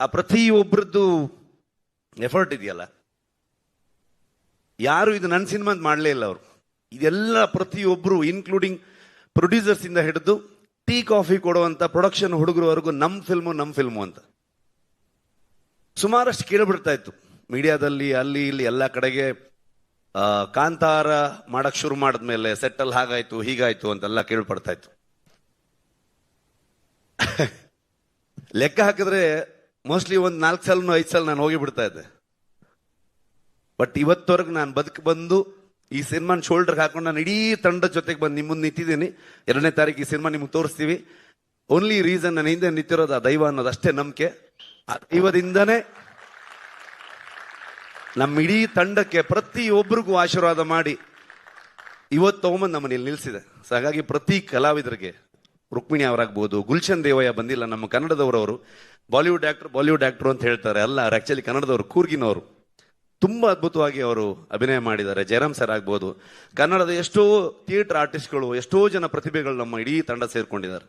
ಆ ಪ್ರತಿಯೊಬ್ಬರದ್ದು ಎಫರ್ಟ್ ಇದೆಯಲ್ಲ? ಯಾರು ಇದು ನನ್ನ ಸಿನಿಮಾ ಅಂತ ಮಾಡಲೇ ಇಲ್ಲ ಅವರು. ಇದೆಲ್ಲ ಪ್ರತಿಯೊಬ್ಬರು ಇನ್ಕ್ಲೂಡಿಂಗ್ ಪ್ರೊಡ್ಯೂಸರ್ಸ್ ಇಂದ ಹಿಡಿದು ಟೀ ಕಾಫಿ ಕೊಡುವಂತ ಪ್ರೊಡಕ್ಷನ್ ಹುಡುಗರವರೆಗೂ ನಮ್ಮ ಫಿಲ್ಮು ನಮ್ಮ ಫಿಲ್ಮು ಅಂತ. ಸುಮಾರಷ್ಟು ಕೇಳಿಬಿಡ್ತಾ ಇತ್ತು. ಮೀಡಿಯಾದಲ್ಲಿ, ಅಲ್ಲಿ, ಇಲ್ಲಿ, ಎಲ್ಲ ಕಡೆಗೆ ಕಾಂತಾರ ಮಾಡಕ್ ಶುರು ಮಾಡಿದ್ಮೇಲೆ ಸೆಟ್ಟಲ್ಲಿ ಹಾಗಾಯ್ತು, ಹೀಗಾಯ್ತು ಅಂತೆಲ್ಲ ಕೇಳ್ಪಡ್ತಾ ಇತ್ತು. ಲೆಕ್ಕ ಹಾಕಿದ್ರೆ ಮೋಸ್ಟ್ಲಿ ಒಂದು ನಾಲ್ಕು ಸಲ ಐದು ಸಲ ನಾನು ಹೋಗಿ ಬಿಡ್ತಾ ಇದ್ದೆ. ಬಟ್ ಇವತ್ತವರೆಗೂ ನಾನು ಬದುಕು ಬಂದು ಈ ಸಿನಿಮಾನ ಶೋಲ್ಡರ್ ಹಾಕೊಂಡು ನಾನು ಇಡೀ ತಂಡದ ಜೊತೆಗೆ ಬಂದು ನಿಮ್ಮ ಮುಂದೆ ನಿಂತಿದ್ದೀನಿ. ಎರಡನೇ ತಾರೀಕು ಈ ಸಿನಿಮಾ ನಿಮ್ಗೆ ತೋರಿಸ್ತೀವಿ. ಓನ್ಲಿ ರೀಸನ್ ನನ್ನ ಹಿಂದೆ ನಿಂತಿರೋದು ಆ ದೈವ ಅನ್ನೋದು ಅಷ್ಟೇ ನಂಬಿಕೆ. ಆ ದೈವದಿಂದನೇ ನಮ್ಮ ಇಡೀ ತಂಡಕ್ಕೆ ಪ್ರತಿಯೊಬ್ಬರಿಗೂ ಆಶೀರ್ವಾದ ಮಾಡಿ ಇವತ್ತು ತಗೊಂಬಂದು ನಮ್ಮನ್ನ ಇಲ್ಲಿ ನಿಲ್ಲಿಸಿದೆ ಸೊ ಹಾಗಾಗಿ ಪ್ರತಿ ಕಲಾವಿದರಿಗೆ ರುಕ್ಮಿಣಿ ಅವರಾಗ್ಬೋದು, ಗುಲ್ಶನ್ ದೇವಯ್ಯ ಬಂದಿಲ್ಲ, ನಮ್ಮ ಕನ್ನಡದವರವರು. ಬಾಲಿವುಡ್ ಆಕ್ಟರ್ ಬಾಲಿವುಡ್ ಆಕ್ಟರ್ ಅಂತ ಹೇಳ್ತಾರೆ. ಅಲ್ಲ, ಅವ್ರು ಆಕ್ಚುಲಿ ಕನ್ನಡದವರು, ಕೂರ್ಗಿನವರು. ತುಂಬ ಅದ್ಭುತವಾಗಿ ಅವರು ಅಭಿನಯ ಮಾಡಿದ್ದಾರೆ. ಜಯರಾಮ್ ಸರ್ ಆಗ್ಬೋದು. ಕನ್ನಡದ ಎಷ್ಟೋ ಥಿಯೇಟರ್ ಆರ್ಟಿಸ್ಟ್ಗಳು ಎಷ್ಟೋ ಜನ ಪ್ರತಿಭೆಗಳು ನಮ್ಮ ಇಡೀ ತಂಡ ಸೇರ್ಕೊಂಡಿದ್ದಾರೆ.